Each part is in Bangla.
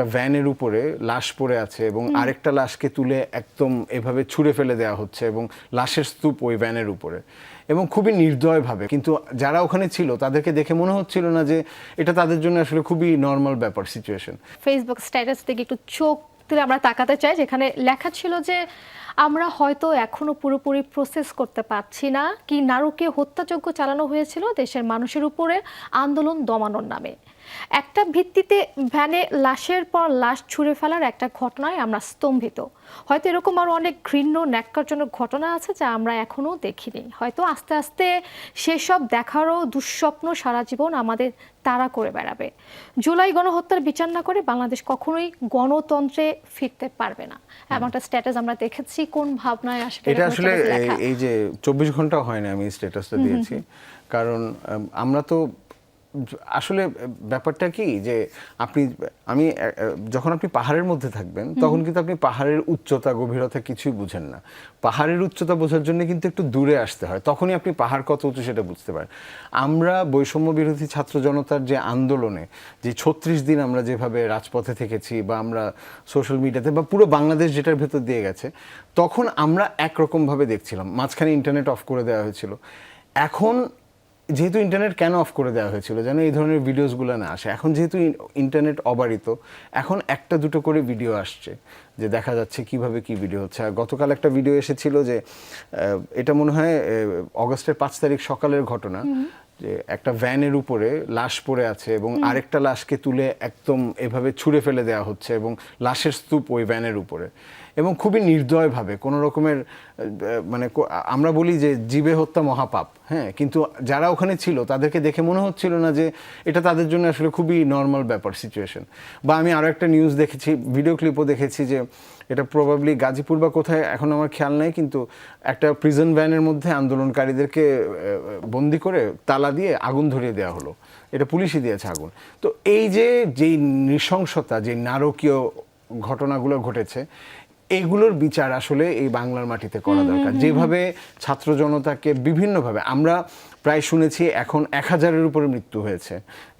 একটা ভ্যানের উপরে লাশ পড়ে আছে এবং আরেকটা লাশকে তুলে একদম এভাবে ছুঁড়ে ফেলে দেওয়া হচ্ছে এবং লাশের স্তূপ ওই ভ্যানের উপরে এবং খুবই নির্দয়ভাবে। কিন্তু যারা ওখানে ছিল তাদেরকে দেখে মনে হচ্ছিল না যে এটা তাদের জন্য আসলে খুবই নর্মাল ব্যাপার সিচুয়েশন ফেসবুক স্ট্যাটাস থেকে একটু চোখ তুলে আমরা তাকাতে চাই যেখানে লেখা ছিল যে আমরা হয়তো এখনও পুরোপুরি প্রসেস করতে পারছি না কি নারকীয় হত্যাযজ্ঞ চালানো হয়েছিল দেশের মানুষের উপরে আন্দোলন দমানোর নামে। একটা ভিত্তিতে ভ্যানে লাশের পর লাশ ছুঁড়ে ফেলার একটা ঘটনায় আমরা স্তম্ভিত। হয়তো এরকম আরও অনেক ঘৃণ্য, ন্যাক্কারজনক ঘটনা আছে যা আমরা এখনও দেখিনি। হয়তো আস্তে আস্তে সেসব দেখারও দুঃস্বপ্ন সারা জীবন আমাদের তাড়া করে বেড়াবে। জুলাই গণহত্যার বিচার না করে বাংলাদেশ কখনোই গণতন্ত্রে ফিরতে পারবে না। এমন একটা স্ট্যাটাস আমরা দেখেছি কোন ভাবনায় আসবে এটা আসলে এই- যে চব্বিশ ঘণ্টা হয় না আমি স্ট্যাটাসটা দিয়েছি। কারণ আমরা তো আসলে ব্যাপারটা কি যে আপনি আমি যখন আপনি পাহাড়ের মধ্যে থাকবেন তখন কিন্তু আপনি পাহাড়ের উচ্চতা গভীরতা কিছুই বুঝেন না। পাহাড়ের উচ্চতা বোঝার জন্য কিন্তু একটু দূরে আসতে হয়। তখনই আপনি পাহাড় কত উঁচু সেটা বুঝতে পারেন। আমরা বৈষম্য বিরোধী ছাত্র জনতার যে আন্দোলনে যে ছত্রিশ দিন আমরা যেভাবে রাজপথে থেকেছি বা আমরা সোশ্যাল মিডিয়াতে বা পুরো বাংলাদেশ যেটার ভেতর দিয়ে গেছে তখন আমরা একরকমভাবে দেখছিলাম। মাঝখানে ইন্টারনেট অফ করে দেওয়া হয়েছিল। এখন যেহেতু ইন্টারনেট কেন অফ করে দেওয়া হয়েছিল? যেন এই ধরনের ভিডিওসগুলো না আসে। এখন যেহেতু ইন্টারনেট অবারিত, এখন একটা দুটো করে ভিডিও আসছে যে দেখা যাচ্ছে কীভাবে কি ভিডিও হচ্ছে। আর গতকাল একটা ভিডিও এসেছিল যে এটা মনে হয় অগস্টের পাঁচ তারিখ সকালের ঘটনা। যে একটা ভ্যানের উপরে লাশ পড়ে আছে এবং আরেকটা লাশকে তুলে একদম এভাবে ছুঁড়ে ফেলে দেওয়া হচ্ছে এবং লাশের স্তূপ ওই ভ্যানের উপরে। এবং খুবই নির্দয়ভাবে কোনো রকমের মানে আমরা বলি যে জীবে হত্যা মহাপাপ হ্যাঁ? কিন্তু যারা ওখানে ছিল তাদেরকে দেখে মনে হচ্ছিল না যে এটা তাদের জন্য আসলে খুবই নর্মাল ব্যাপার সিচুয়েশন বা আমি আরও একটা নিউজ দেখেছি ভিডিও ক্লিপও দেখেছি যে এটা প্রবাবলি গাজীপুর বা কোথায় এখন আমার খেয়াল নেই কিন্তু একটা প্রিজন ভ্যানের মধ্যে আন্দোলনকারীদেরকে বন্দি করে তালা দিয়ে আগুন ধরিয়ে দেওয়া হলো। এটা পুলিশই দিয়েছে আগুন। তো এই যে যেই নৃশংসতা যে নারকীয় ঘটনাগুলো ঘটেছে এইগুলোর বিচার আসলে এই বাংলার মাটিতে করা দরকার। যেভাবে ছাত্র জনতাকে বিভিন্নভাবে আমরা প্রায় শুনেছি এখন এক হাজারের উপরে মৃত্যু হয়েছে।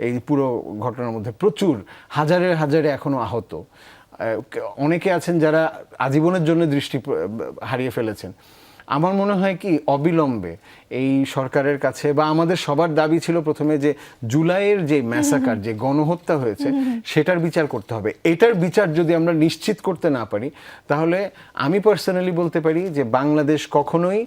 এই পুরো ঘটনার মধ্যে প্রচুর হাজারে হাজারে এখনও আহত। অনেকে আছেন যারা আজীবনের জন্য দৃষ্টি হারিয়ে ফেলেছেন। আমার মনে হয় কি অবিলম্বে এই সরকারের কাছে বা আমাদের সবার দাবি ছিল প্রথমে যে জুলাইয়ের যে ম্যাসাকার যে গণহত্যা হয়েছে সেটার বিচার করতে হবে। এটার বিচার যদি আমরা নিশ্চিত করতে না পারি তাহলে আমি পার্সোনালি বলতে পারি যে বাংলাদেশ কখনোই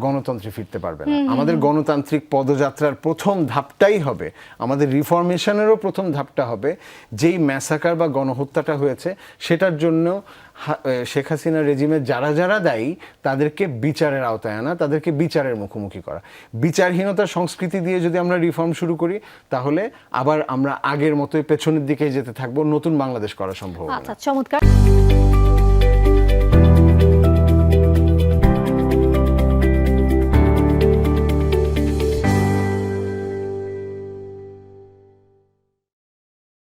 গণতন্ত্রে ফিরতে পারবে না। আমাদের গণতান্ত্রিক পদযাত্রার প্রথম ধাপটাই হবে আমাদের রিফরমেশনেরও প্রথম ধাপটা হবে যেই ম্যাসাকার বা গণহত্যাটা হয়েছে সেটার জন্য শেখ হাসিনা রেজিমের যারা যারা দায়ী তাদেরকে বিচারের আওতায় আনা তাদেরকে বিচারের মুখোমুখি মুখোমুখি করা। বিচারহীনতার সংস্কৃতি দিয়ে যদি আমরা রিফর্ম শুরু করি, তাহলে আবার আমরা আগের মতোই পেছনের দিকে যেতে থাকব, নতুন বাংলাদেশ করা সম্ভব আচ্ছা চমৎকার।